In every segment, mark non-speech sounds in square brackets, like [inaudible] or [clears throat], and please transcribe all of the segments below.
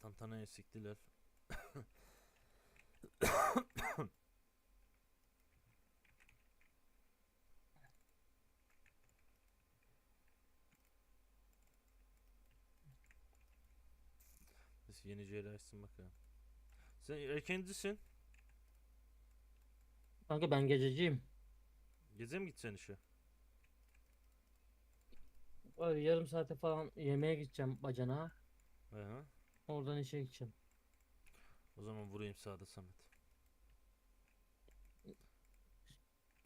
Tantanayı siktiler. Biz yeni ciğeri açsın bakalım. Sen erkencisin. Kanka ben gececiyim. Geze mi gideceksin işe? Öyle yarım saate falan yemeğe gideceğim bacana. Aha. Oradan işe gideceğim. O zaman vurayım sağda Samet.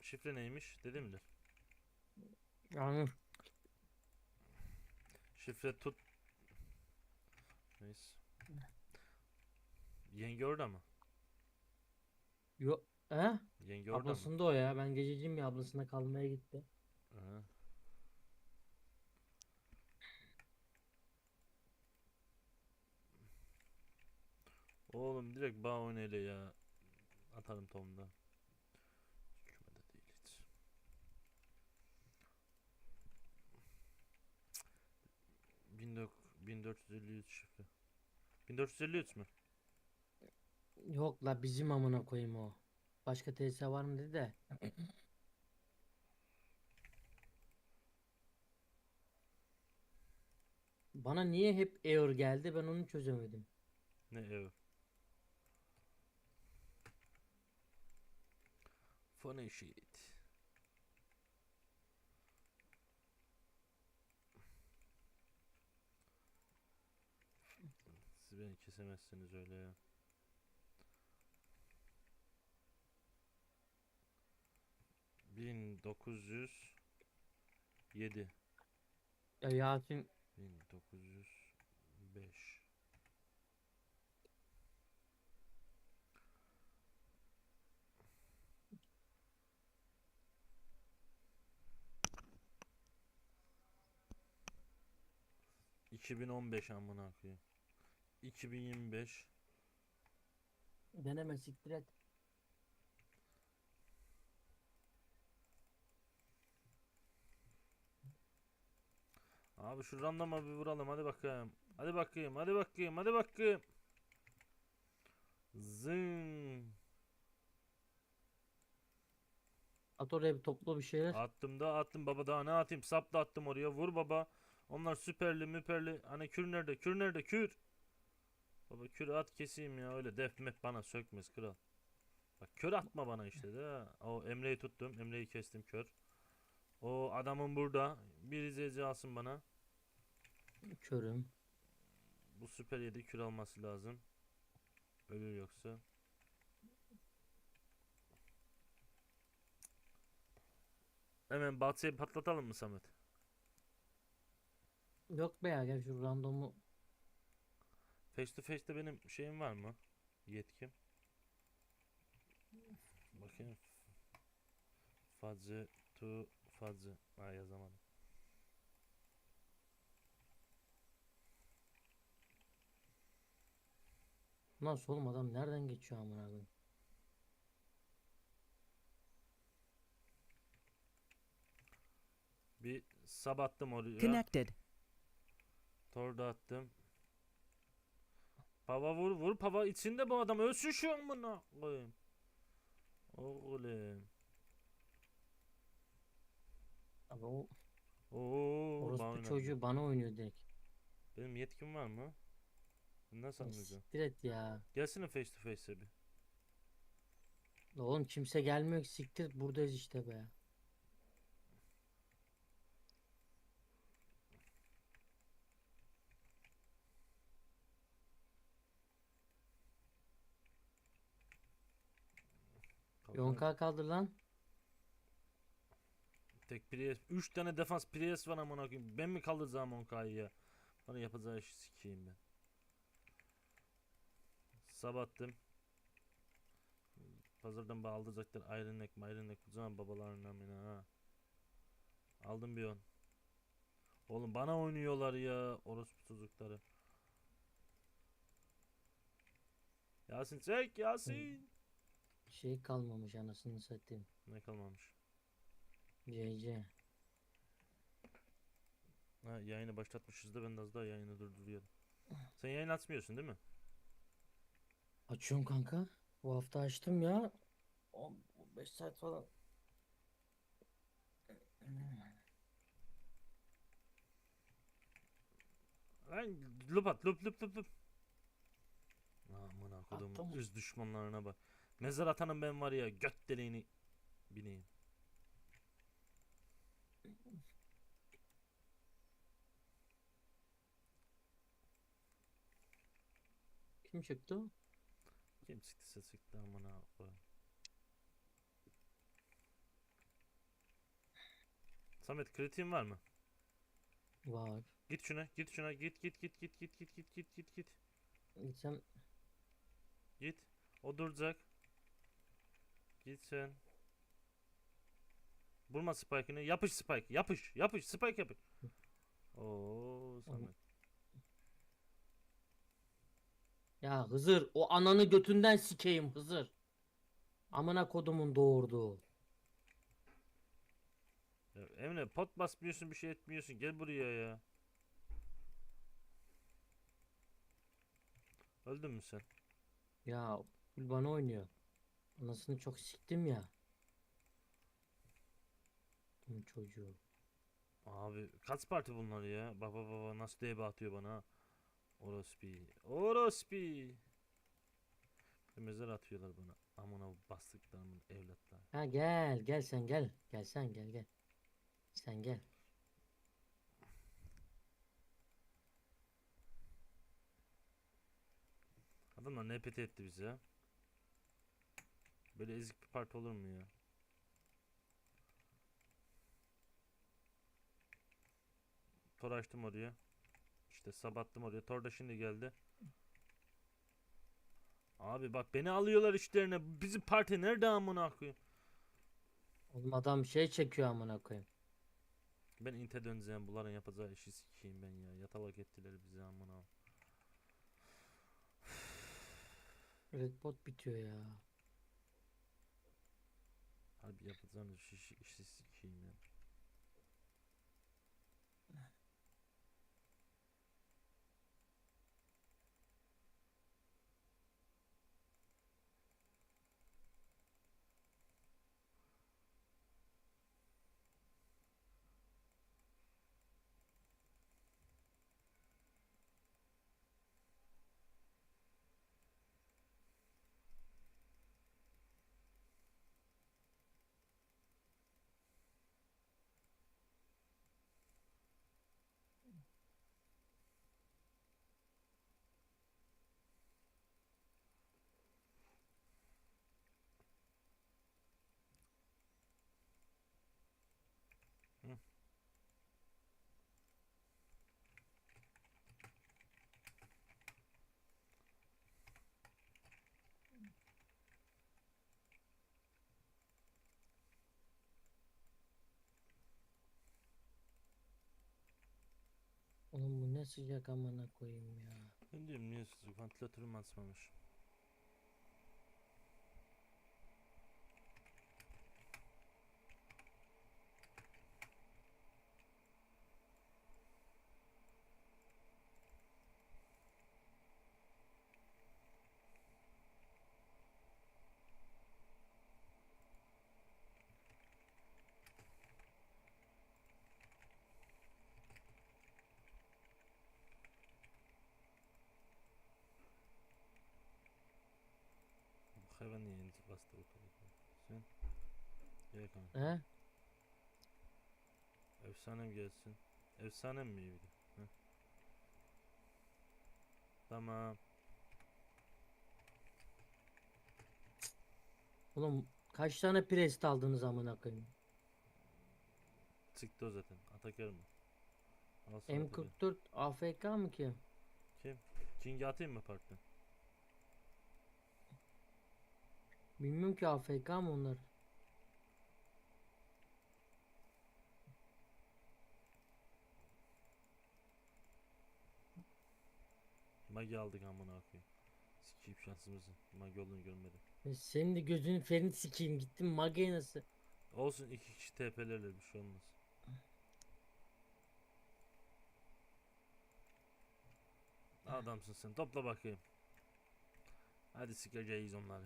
Şifre neymiş? Dedim mi? Yani Şifre tut. Neyse. Yenge orada mı? yo he? Yenge orada mı? Ablasında o ya. Ben gececiyim ya ablasında kalmaya gitti. Aha. Oğlum direkt bağ oynayla ya. Atarım Tom'da. Kümede değil hiç. Bin dök- 1453 şifre. 1453 mü? Yok la bizim amına koyayım o. Başka tesise var mı dedi de. [clears throat] Bana niye hep error geldi ben onu çözemedim. Ne ev? Funny shit. Siz beni kesemezsiniz öyle ya. Bin dokuz yüz yedi. Ya Yasin Bin dokuz yüz beş. İki bin on beş amına koyayım. 2025 deneme siktir et. Abi şu randoma bir vuralım hadi bakayım. Hadi bakayım hadi bakayım hadi bakayım. Zın. At oraya bir toplu bir şeyler. Attım da attım baba daha ne atayım sap da attım oraya vur baba. Onlar süperli müperli hani kür nerede kür nerede kür. Baba kür at keseyim ya öyle def mef bana sökmez kral. Bak kör atma bana işte de. O Emre'yi tuttum Emre'yi kestim kör. O adamın burada bir izleyici alsın bana. Körüm. Bu süper 7 kür alması lazım. Ölür yoksa. Hemen Batsa'yı patlatalım mı Samet? Yok be ya gel şu randomu. Face to face'te benim şeyim var mı? Yetkim. Bakayım. Fazı to fazı. Ha yazamadım. Nasıl oğlum adam nereden geçiyor amına koyayım? Bir sab attım oraya. Connected. Torda attım. Pava vur vur pava içinde bu adam ölsün şu amına koyayım. Oğlum. Abi o Oo, bana orospu oynadı. çocuğu bana oynuyor direkt. Benim yetkim var mı? Nasıl Ya anlayacağım? Siktir et ya. Gelsene face to face'e bir. La Oğlum kimse gelmiyor ki siktir buradayız işte be. Yonka kaldır lan. Tek Prius. 3 tane defans Prius var amına koyayım. Ben mi kaldıracağım Onkay'ı ya? Bana yapacağı işi sikeyim ben. Sabattım. Pazardan Neck, Iron Neck. Kucağım babalarının amına ha. Aldım bir on. Oğlum bana oynuyorlar ya orospu çocukları. Yasin çek Yasin. Şey kalmamış anasını satayım. Ne kalmamış? CC. Ha, yayını başlatmışız da ben de az daha yayını durduruyorum. Sen yayın açmıyorsun değil mi? Açıyorum kanka. Bu hafta açtım ya. 15 saat falan. Lan lup at lup lup lup lup. Attım. kodum öz düşmanlarına bak. Mezar atanım ben var ya göt deliğini bineyim. Kim çıktı? Kim siktiyse sikti amına koyayım. Samet kritiğin var mı? Var. Git şuna git şuna git git git git git git git git git git Gitsem git. O duracak. Git sen. Vurma spike'ını. Yapış spike. Yapış. Yapış. Spike yapış. Oo Samet. Ya Hızır o ananı götünden sikeyim Hızır. Amına kodumun doğurduğu. Ya Emre pot basmıyorsun bir şey etmiyorsun. Gel buraya ya. Öldün mü sen? Ya full bana oynuyor. Anasını çok siktim ya. Bunun çocuğu. Abi kaç parti bunlar ya? Baba baba nasıl debe atıyor bana ha? Orospi. Orospi. Bir mezar atıyorlar bana. Amına bastıklarımın evlatlar. Ha gel gel sen gel. Gel sen gel gel. Sen gel. Adamlar NPT etti bizi ya. Böyle ezik bir parti olur mu ya? Tor açtım oraya. İşte sabattım oraya. Tor da şimdi geldi. Abi bak beni alıyorlar işlerine. Bizim parti nerede amına koyayım? Oğlum adam şey çekiyor amına koyayım. Ben inte döneceğim. Bunların yapacağı işi sikeyim ben ya. Yatalak ettiler bizi amına. Redbot bitiyor ya. Harbi yapacağım işi, işi, işi sikeyim ya. Oğlum bu ne sıcak amına koyayım ya. Ben diyorum niye sizi vantilatörüm açmamış. Bu hayvan niye enti bastı bu kadar? Sen? Gel kanka. He? Efsanem gelsin. Efsanem mi iyi bir de? Heh. Tamam. Oğlum kaç tane prest aldınız amına koyayım? Çıktı o zaten. Atakör mü? Al sana tabii. M44 AFK mı ki? Kim? King'i atayım mı partiden? Bilmiyorum ki AFK mı onlar? Magi aldık amına koyayım. Sikeyim şansımızı. Mage olduğunu görmedim. E, Senin de gözünün ferini sikeyim gittim Mage'ye nasıl? Olsun iki kişi TP'lerle bir şey olmaz. Adamsın sen. Topla bakayım. Hadi sikeceğiz onları.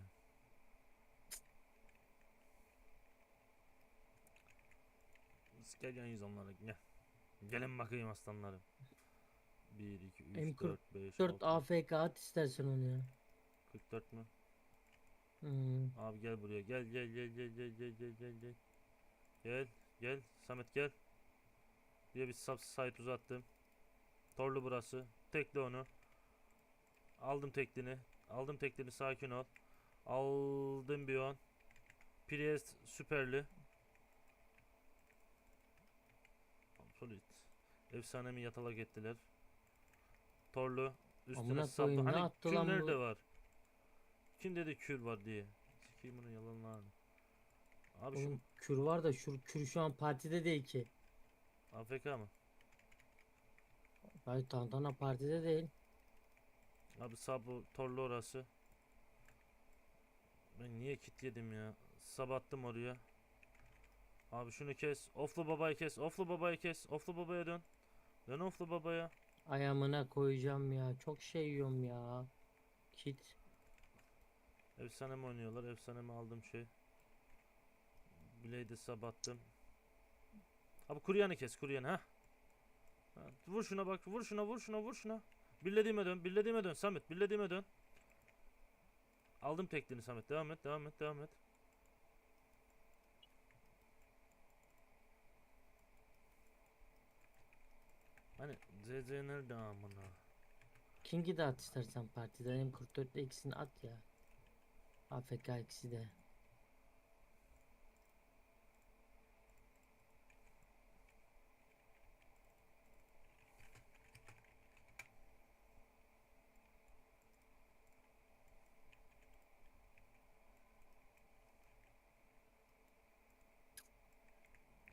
Sikeceğiz onları. Gel. Gelin bakayım aslanlarım. 1, 2, 3, M40 4, 5, 4 6, AFK at istersen onu ya. 44 mü? Hmm. Abi gel buraya. Gel gel gel gel gel gel gel gel gel. Gel gel Samet gel. Diye bir sub site uzattım. Torlu burası. Tekle onu. Aldım teklini. Aldım teklini sakin ol. Aldım bir on. Priest süperli. Absolut. Efsanemi yatalak ettiler. Torlu. Üstüne Amına saplı. koyayım, ne Hani attı kür lan bu? nerede var? Kim dedi kür var diye. Sikeyim bunun yalanlarını. Abi şu Oğlum kür var da şu kür şu an partide değil ki. AFK mı? Hayır Tantana partide değil. Abi sabı torlu orası. Ben niye kit yedim ya? Sabattım oraya. Abi şunu kes. Oflu babayı kes. Oflu babayı kes. Oflu babaya dön. Dön oflu babaya. Ayağımına koyacağım ya. Çok şey yiyorum ya. Kit. Efsane mi oynuyorlar? Efsane mi aldım şey. Blade'i sabattım. Abi kuryanı kes kuryanı ha. Vur şuna bak vur şuna vur şuna vur şuna. Birlediğime dön birlediğime dön Samet birlediğime dön. Aldım teklini Samet devam et devam et devam et. Hani ZZ nerede amına? King'i de at istersen partide. Hem 44'te ikisini at ya. AFK ikisi de.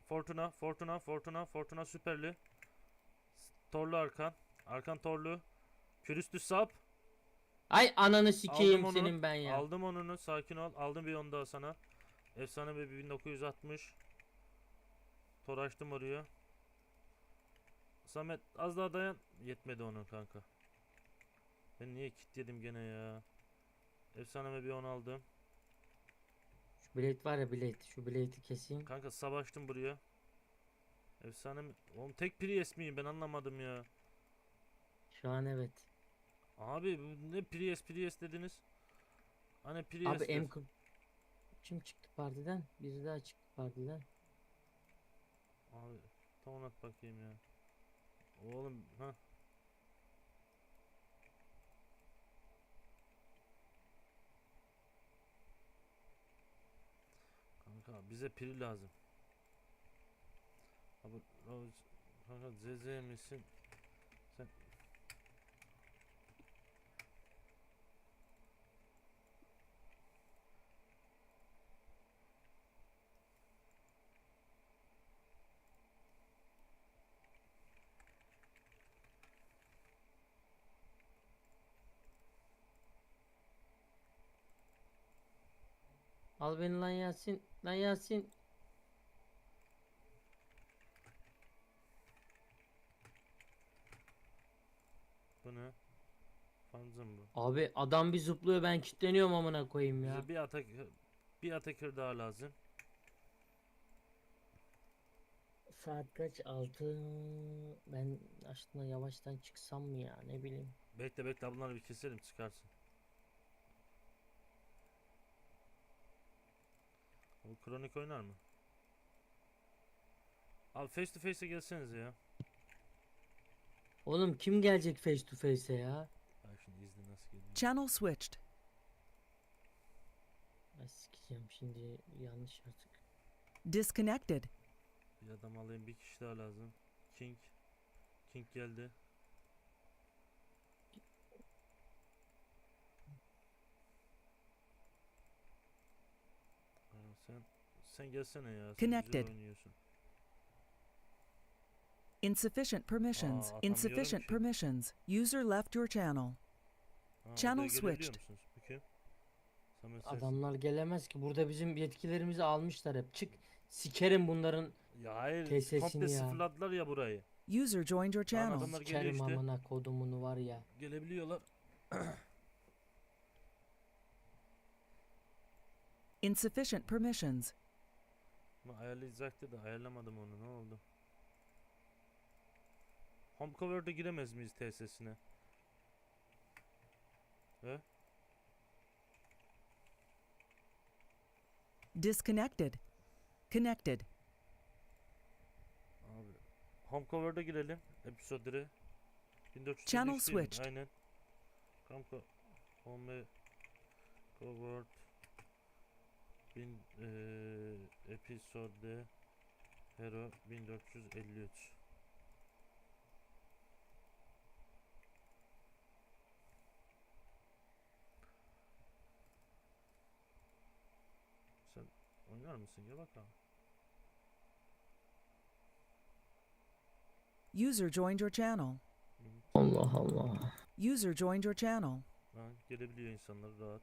Fortuna, Fortuna, Fortuna, Fortuna süperli. Torlu arkan. Arkan torlu. Kürüstü sap. Ay ananı sikeyim senin ben ya. Aldım onunu sakin ol. Aldım bir onu daha sana. Efsane bir 1960. Tor açtım oraya. Samet az daha dayan. Yetmedi onun kanka. Ben niye kilitledim gene ya. Efsane bir 10 aldım. Şu blade var ya blade. Şu blade'i keseyim. Kanka savaştım buraya. Efsane mi? Oğlum tek Priest miyim ben anlamadım ya. Şu an evet. Abi bu ne Priest Priest dediniz? Hani Priest Abi M40 kim çıktı partiden? Biri daha çıktı partiden. Abi tamam at bakayım ya. Oğlum ha. Kanka bize piri lazım. Abi Rose kanka ZZ misin? Sen Al beni lan Yasin. Lan Yasin. Bu ne? Fanzım bu. Abi adam bir zıplıyor ben kilitleniyorum amına koyayım ya. Bize bir atak bir atakır daha lazım. Saat kaç? 6. Ben aslında yavaştan çıksam mı ya ne bileyim. Bekle bekle bunları bir keselim çıkarsın. Bu kronik oynar mı? Abi face to face'e gelsenize ya. Oğlum kim gelecek face to face'e ya? Bak şimdi izle nasıl geliyor. Channel switched. Ay sikeceğim şimdi yanlış artık. Disconnected. Bir adam alayım bir kişi daha lazım. King. King geldi. Ha, sen sen gelsene ya. Sen güzel Connected. oynuyorsun. Insufficient permissions. atamıyorum Insufficient ki. permissions. User left your channel. Ha, Channel gelebiliyor switched. musunuz? Samet. Adamlar gelemez ki. Burada bizim yetkilerimizi almışlar hep. Çık. Sikerim bunların Ya hayır TSS'ini komple ya. sıfırladılar ya burayı. User joined your channel. adamlar geliyor sikerim işte. amına kodumunu var ya. Gelebiliyorlar. Insufficient permissions. Ama ayarlayacaktı da ayarlamadım onu ne oldu? Homecover'da giremez miyiz TSS'ine? He? Disconnected. Connected. Abi. Homecover'da girelim. Episode'ları. 1400 Channel switched. Aynen. Homeco Home Covered bin eee episode Hero 1453 Sen oynar mısın? Gel bakalım. User joined your channel. Allah Allah. User joined your channel. Ha, gelebiliyor insanlar rahat.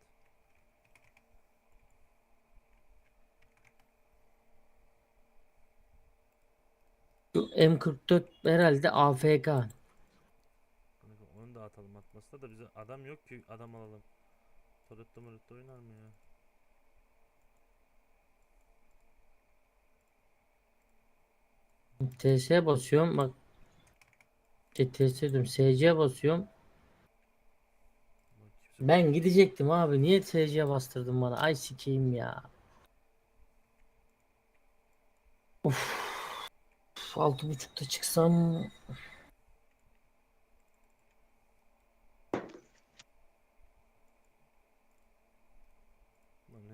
Şu M44 herhalde AFK. Onu da atalım atmasa da bize adam yok ki adam alalım. Torretta moretta oynar mı ya? TS basıyorum bak. Şey, TS diyorum. SC basıyorum. Ben gidecektim abi. Niye TC bastırdın bana? Ay sikeyim ya. Of. Altı buçukta çıksam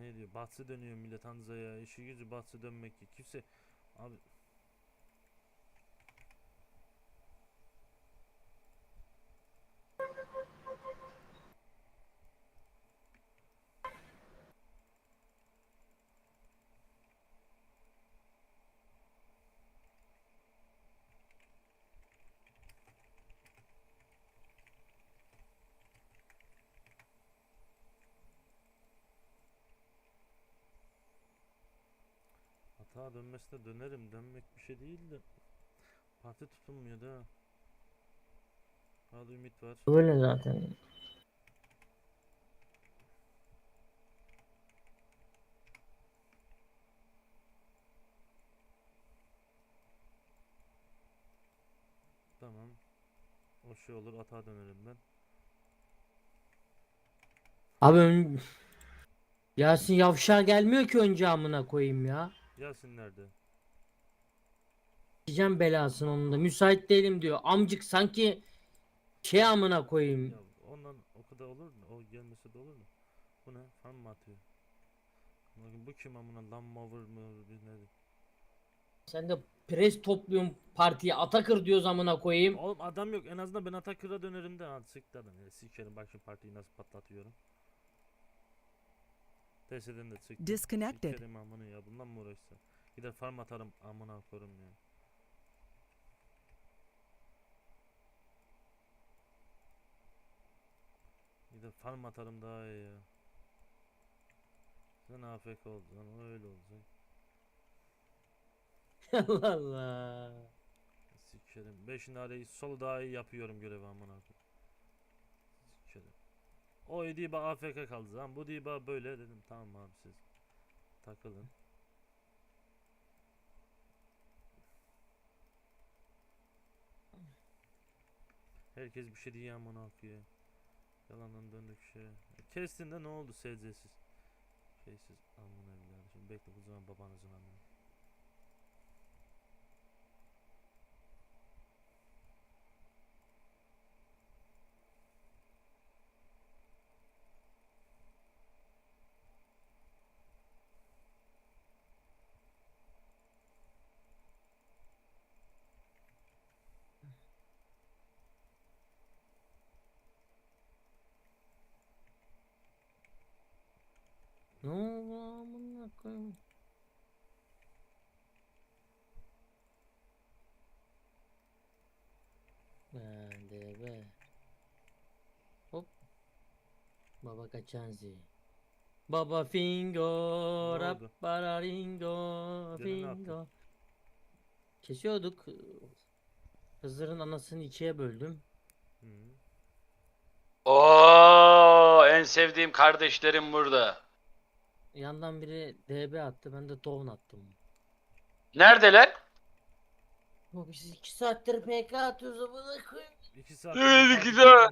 ne diyor? Bahse dönüyor millet Hanza'ya. İşi gücü bahse dönmek ki. Kimse abi hata dönmesine dönerim. Dönmek bir şey değil de. Parti tutulmuyor da. Hala ümit var. böyle zaten. Tamam. O şey olur hata dönerim ben. Abi ön... Yasin Yavşar gelmiyor ki önce amına koyayım ya. Yasin nerede? Diyeceğim belasını onun da. Müsait değilim diyor. Amcık sanki şey amına koyayım. Ya ondan o kadar olur mu? O gelmese de olur mu? Bu ne? Fan mı atıyor? Bakın bu kim amına lan mover mı ne? Sen de pres topluyorsun partiye Atakır diyoruz amına koyayım. Oğlum adam yok en azından ben Atakır'a dönerim de hadi siktir adam ya sikerim bak şu partiyi nasıl patlatıyorum. TS'den de çıktı. Disconnected. Sikerim amına ya bundan mı uğraşsam? Gider farm atarım amına korum ya. Gider farm atarım daha iyi ya. Sen AFK olacaksın öyle olacak. [laughs] Allah Allah. Sikerim. 5 nareyi solu daha iyi yapıyorum görevi amına koyayım. O Diba AFK kaldı zaman bu Diba böyle dedim tamam abi siz takılın. Herkes bir şey diyor amına koyuyor. Yalandan döndük şey. Kestin de ne oldu SC'siz? Şeysiz amına evladım. Şimdi bekle bu zaman babanızın amına. Ne oldu amına koyayım? Hadi be. Hop. Baba kaçanzi. Baba fingo, Ne rap oldu? bararingo, Gene ne yaptın? fingo. Kesiyorduk. Hızır'ın anasını ikiye böldüm. Hı. Oo, en sevdiğim kardeşlerim burada. Yandan biri DB attı, ben de tohum attım. Neredeler? Bu biz iki saattir PK atıyoruz amına koyayım. İki saat. Evet, iki saat.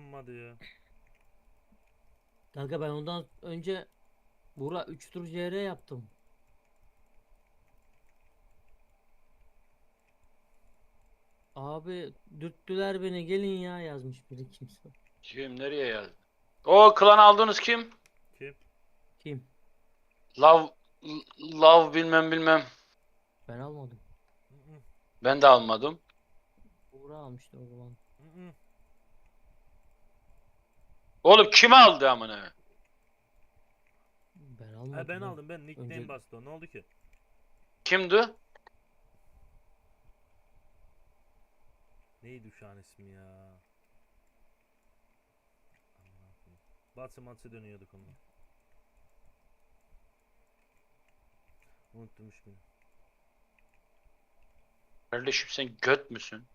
Kanka ben ondan önce Bura 3 tur CR yaptım. Abi dürttüler beni gelin ya yazmış biri kimse. Kim nereye geldi? O klan aldınız kim? Kim? Kim? Love Love bilmem bilmem. Ben almadım. Ben de almadım. Buğra almıştı o zaman. Oğlum kim aldı amına? Ben almadım. Ha ben lan. aldım ben nickname Önce- bastı o. Ne oldu ki? Kimdi? Neydi şu an ismi ya? Amına koyayım. Batı matı dönüyorduk onunla. Unuttum ismini. Kardeşim sen göt müsün?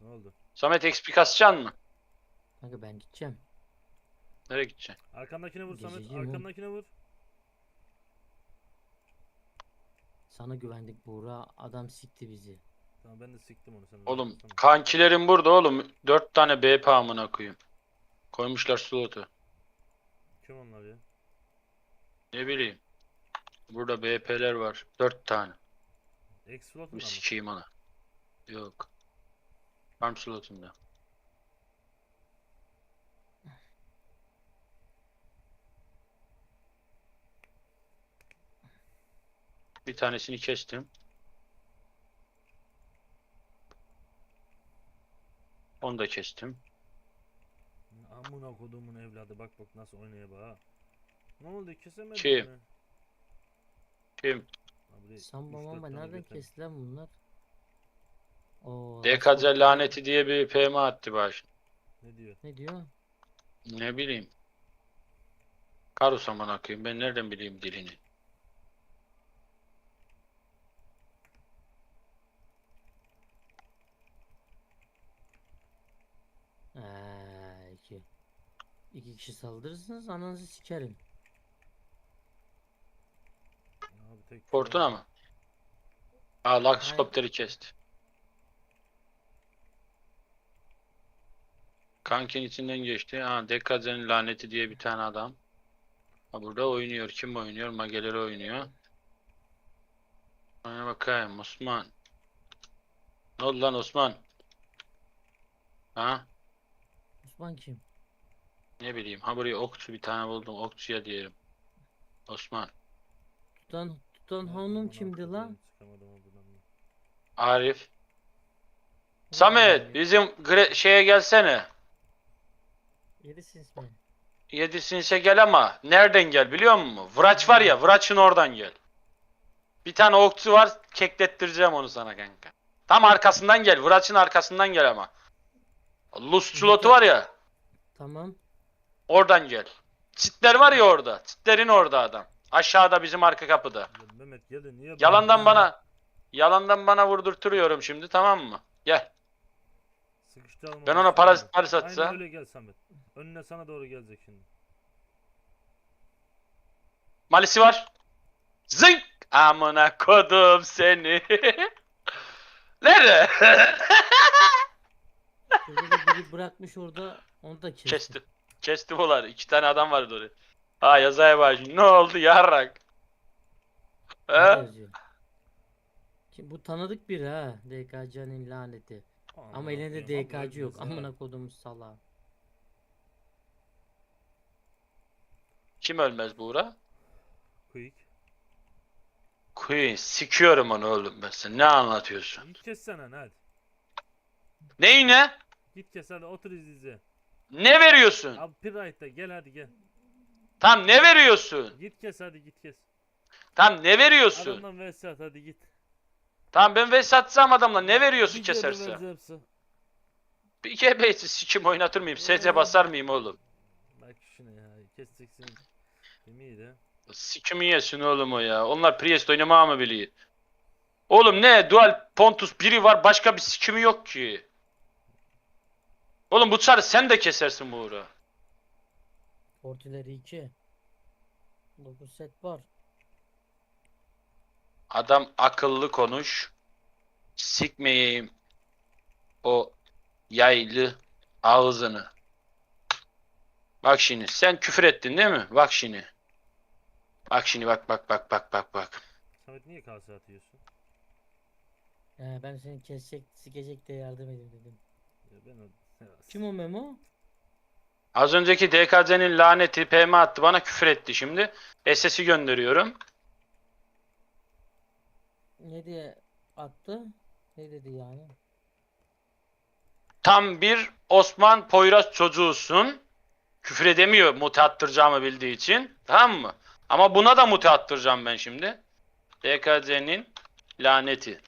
Ne oldu? Samet XP kasacaksın mı? Kanka ben gideceğim. Nereye gideceksin? Arkandakine vur Samet. Arkandakine vur. Sana güvendik Buğra. Adam sikti bizi. Tamam ben de siktim onu sen. Oğlum Tamam. kankilerim burada oğlum. Dört tane BP amına koyayım. Koymuşlar slotu. Kim onlar ya? Ne bileyim. Burada BP'ler var. Dört tane. X-Float'un Bir ama. sikeyim ona. Yok. Farm slotunda. Bir tanesini kestim. Onu da kestim. Amına kodumun evladı bak bak nasıl oynaya bak ha. Ne oldu kesemedin Kim? mi? Kim? Abi, dört mamba tane nereden kesti lan bunlar? Oo, DKC laneti diye bir PM attı baş. Ne diyor? Ne diyor? Ne bileyim. Karus amına koyayım. Ben nereden bileyim dilini? Eee iki. İki kişi saldırırsınız ananızı sikerim. Abi tek Fortuna mı? Aa Luxcopter'i kesti. Kankin içinden geçti. Ha Dekazen'in laneti diye bir tane adam. Ha burada oynuyor. Kim oynuyor? Mageleri oynuyor. Ona bakayım Osman. Ne oldu lan Osman? Ha? Osman kim? Ne bileyim. Ha buraya okçu bir tane buldum. Okçuya diyelim. Osman. Tutan tutan hanım kimdi lan? Arif. Samet bizim gre- şeye gelsene. Yedisin ismi. Yedisinse gel ama nereden gel biliyor musun? Vraç var ya Vraç'ın oradan gel. Bir tane okçu var keklettireceğim onu sana kanka. Tam arkasından gel. Vraç'ın arkasından gel ama. Lus çulotu var ya Tamam. oradan gel. Çitler var ya orada. Çitlerin orada adam. Aşağıda bizim arka kapıda. Ya Mehmet geldi niye Yalandan bana yalandan bana vurdurturuyorum şimdi tamam mı? Gel. Ben ona sıkıştıralım. parazit paris Aynen atsa. öyle gel Samet. Önüne sana doğru gelecek şimdi. Malisi var. Zınk! Amına kodum seni. [laughs] Nerede? [laughs] Biri bırakmış orada onu da kestim. Kestim. Kestim olar. İki tane adam vardı oraya. Ha yazaya şimdi. Ne oldu yarrak? Yazıyor? Kim, bu tanıdık biri ha. DKC'nin laneti. Ama Amına elinde DKC yok. ha. Amına kodumuz salağı. Kim ölmez Buğra? Quick. Queen. Sikiyorum onu oğlum ben sen. Ne anlatıyorsun? Git kessene hadi. Neyi ne? Git kes hadi otur izle izle. Ne veriyorsun? Abi Pride gel hadi gel. Tam ne veriyorsun? Git kes hadi git kes. Tam ne veriyorsun? Adamdan vs at hadi git. Tam ben ve satsam adamla ne veriyorsun keserse? Bir GB'si sikim oynatır mıyım? SC basar mıyım oğlum? Bak şuna ya. keseceksin. Demiydi. Sikimi yesin oğlum o ya. Onlar Priest oynamaya mı biliyor? Oğlum ne? Dual Pontus biri var başka bir sikimi yok ki. Oğlum bu çarı sen de kesersin bu uğra. Portileri 2. 9 set var. Adam akıllı konuş. Sikmeyeyim o yaylı ağzını. Bak şimdi sen küfür ettin değil mi? Bak şimdi. Bak şimdi bak bak bak bak bak bak. Samet niye kase atıyorsun? He, ben seni kesecek, sikecek de yardım edeyim dedim. Ya ben o... Kim o Memo? Az önceki DKC'nin laneti PM attı bana küfür etti şimdi. SS'i gönderiyorum. Ne diye attı? Ne dedi yani? Tam bir Osman Poyraz çocuğusun. Küfür edemiyor mute attıracağımı bildiği için. Tamam mı? Ama buna da mute attıracağım ben şimdi. DKC'nin laneti.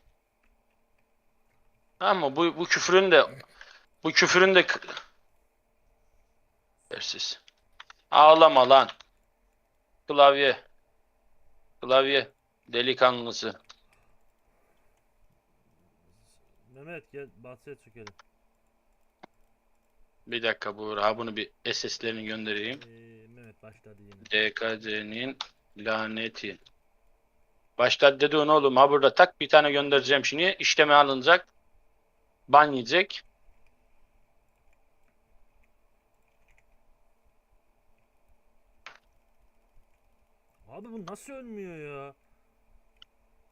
Tamam mı? Bu, bu küfürün de bu küfürün de Dersiz. Ağlama lan. Klavye. Klavye. Delikanlısı. Mehmet gel bahçeye çökelim. Bir dakika bu ha bunu bir SS'lerini göndereyim. Ee, Mehmet başladı yine. DKC'nin laneti. Başta dedi onu oğlum ha burada tak bir tane göndereceğim şimdi. İşleme alınacak. Ban yiyecek. Abi bu nasıl ölmüyor ya?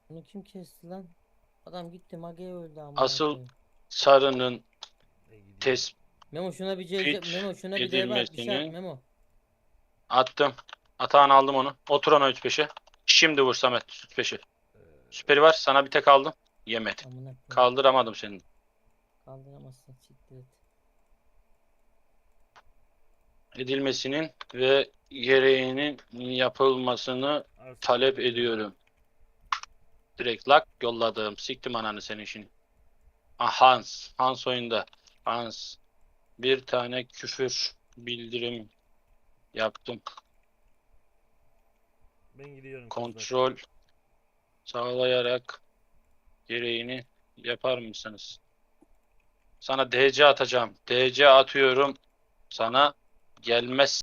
Bunu kim kesti lan? Adam gitti Mage'ye öldü ama. Asıl- Sarının E, test Memo şuna bir C Fit Memo şuna bir C ver bir şey Memo. attım. Atağını aldım onu. Otur ona 3-5'e. Şimdi vur Samet 3-5'e. Süperi var. Sana bir tek aldım. Yemedi. Amına koyayım. Kaldıramadım seni. Kaldıramazsın siktir et. Edilmesinin ve gereğinin yapılmasını talep ediyorum. Direkt lak yolladım. Siktim ananı senin işini. Ah Hans. Hans oyunda. Hans. Bir tane küfür bildirim yaptım. Ben gidiyorum. kızlar. Kontrol sağlayarak gereğini yapar mısınız? Sana DC atacağım. DC atıyorum. Sana il le